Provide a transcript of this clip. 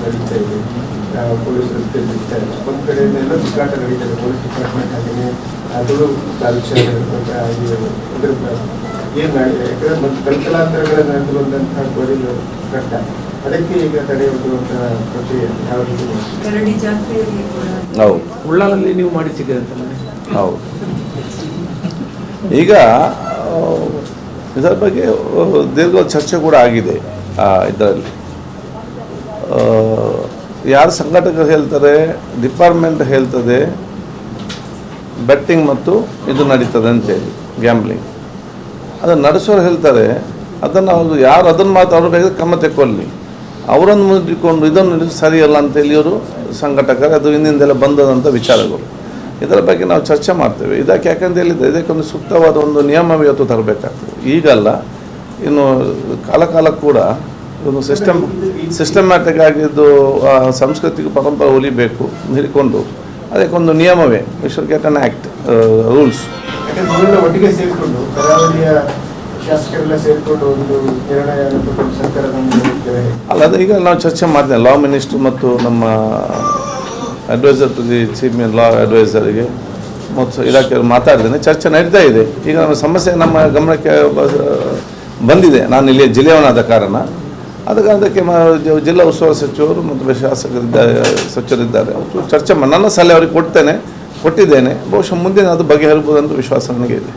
ನಡೀತಾ ಇದೆ ಆ, ಪೊಲೀಸರು ಇದೆ ಒಂದು ಕಡೆಯಿಂದೆಲ್ಲ ಹುಡುಕಾಟ ನಡೀತಾ ಇದೆ ಪೊಲೀಸ್ ಡಿಪಾರ್ಟ್ಮೆಂಟ್ ಹಾಗೆಯೇ ಅದು ತಾಲೂಕು ಇದ್ರ ಏನು ಮಾಡಿದೆ ಯಾಕಂದ್ರೆ ಮತ್ತು ಕಲ್ಕಲಾಂತರಗಳ ನಡೆದಿರುವಂತಹ ಕೊರಿಲು ಕಷ್ಟ ಅದಕ್ಕೆ ಈಗ ಪ್ರಕ್ರಿಯೆ ಯಾವ ರೀತಿ ಹೌದು. ಉಳ್ಳಾಲಲ್ಲಿ ನೀವು ಮಾಡಿಸಿದ್ದೀರಿ ಅಂತ ಮನೆ? ಹೌದು. ಈಗ ಇದರ ಬಗ್ಗೆ ದೀರ್ಘ ಚರ್ಚೆ ಕೂಡ ಆಗಿದೆ ಇದರಲ್ಲಿ. ಯಾರು ಸಂಘಟಕರು ಹೇಳ್ತಾರೆ ಡಿಪಾರ್ಟ್ಮೆಂಟ್ ಹೇಳ್ತದೆ ಬೆಟ್ಟಿಂಗ್ ಮತ್ತು ಇದು ನಡೀತದೆ ಅಂತೇಳಿ ಗ್ಯಾಂಬ್ಲಿಂಗ್ ಅದನ್ನು ನಡೆಸೋರು ಹೇಳ್ತಾರೆ, ಅದನ್ನು ಅವರು ಯಾರು ಅದನ್ನು ಮಾತಾಡಬೇಕಾದ್ರೆ ಕ್ರಮ ತೆಕ್ಕೊಳ್ಳಿ ಅವರನ್ನು ಮುದ್ದಿಕೊಂಡು ಇದನ್ನು ಸರಿಯಲ್ಲ ಸರಿಯಲ್ಲ ಅಂತೇಳಿ ಅವರು ಸಂಘಟಕರು, ಅದು ಹಿಂದಿಂದೆಲ್ಲ ಬಂದದಂಥ ವಿಚಾರಗಳು. ಇದರ ಬಗ್ಗೆ ನಾವು ಚರ್ಚೆ ಮಾಡ್ತೇವೆ. ಇದಕ್ಕೆ ಯಾಕಂತ ಹೇಳಿದರೆ ಇದಕ್ಕೊಂದು ಸೂಕ್ತವಾದ ಒಂದು ನಿಯಮ ಇವತ್ತು ತರಬೇಕಾಗ್ತದೆ. ಈಗಲ್ಲ, ಇನ್ನು ಕಾಲ ಕೂಡ ಒಂದು ಸಿಸ್ಟಮ್ ಸಿಸ್ಟಮ್ಯಾಟಿಕ್ ಆಗಿದ್ದು ಆ, ಸಾಂಸ್ಕೃತಿಕ ಪರಂಪರೆ ಉಳಿಬೇಕು ಹಿಡ್ಕೊಂಡು ಅದಕ್ಕೊಂದು ನಿಯಮವೇ ವಿಶ್ವ should get an act rules ಒಟ್ಟಿಗೆ ಸೇರಿಕೊಂಡು ಕರಾವಳಿಯ ಶಾಸಕರೆಲ್ಲ ಸೇರಿಕೊಂಡು ಒಂದು ನಿರ್ಣಯ ಅಲ್ಲ ಅದು ಈಗ ನಾವು ಚರ್ಚೆ ಮಾಡಿದೆ ಲಾ ಮಿನಿಸ್ಟರ್ ಮತ್ತು ನಮ್ಮ adviser to the chief min law ಅಡ್ವೈಸರಿಗೆ ಮತ್ತು ಇಲಾಖೆಯವರು ಮಾತಾಡಿದ್ದೇನೆ ಚರ್ಚೆ ನಡೀತಾ ಇದೆ. ಈಗ ನಮ್ಮ ಸಮಸ್ಯೆ ನಮ್ಮ ಗಮನಕ್ಕೆ ಬಂದಿದೆ. ನಾನು ಇಲ್ಲಿ ಜಿಲ್ಲೆಯವನಾದ ಕಾರಣ. ಆದ ಜಿಲ್ಲಾ ಉಸ್ತುವಾರಿ ಸಚಿವರು ಮತ್ತು ಶಾಸಕರಿದ್ದಾರೆ ಸಚಿವರಿದ್ದಾರೆ. ಅವರು ಚರ್ಚೆ ನನ್ನ ಸಲಹೆ ಅವರಿಗೆ ಕೊಡ್ತೇನೆ, ಕೊಟ್ಟಿದ್ದೇನೆ. ಬಹುಶಃ ಮುಂದಿನ ಅದು ಬಗೆಹರಿಬೋದು ವಿಶ್ವಾಸ ನನಗೆ ಇದೆ.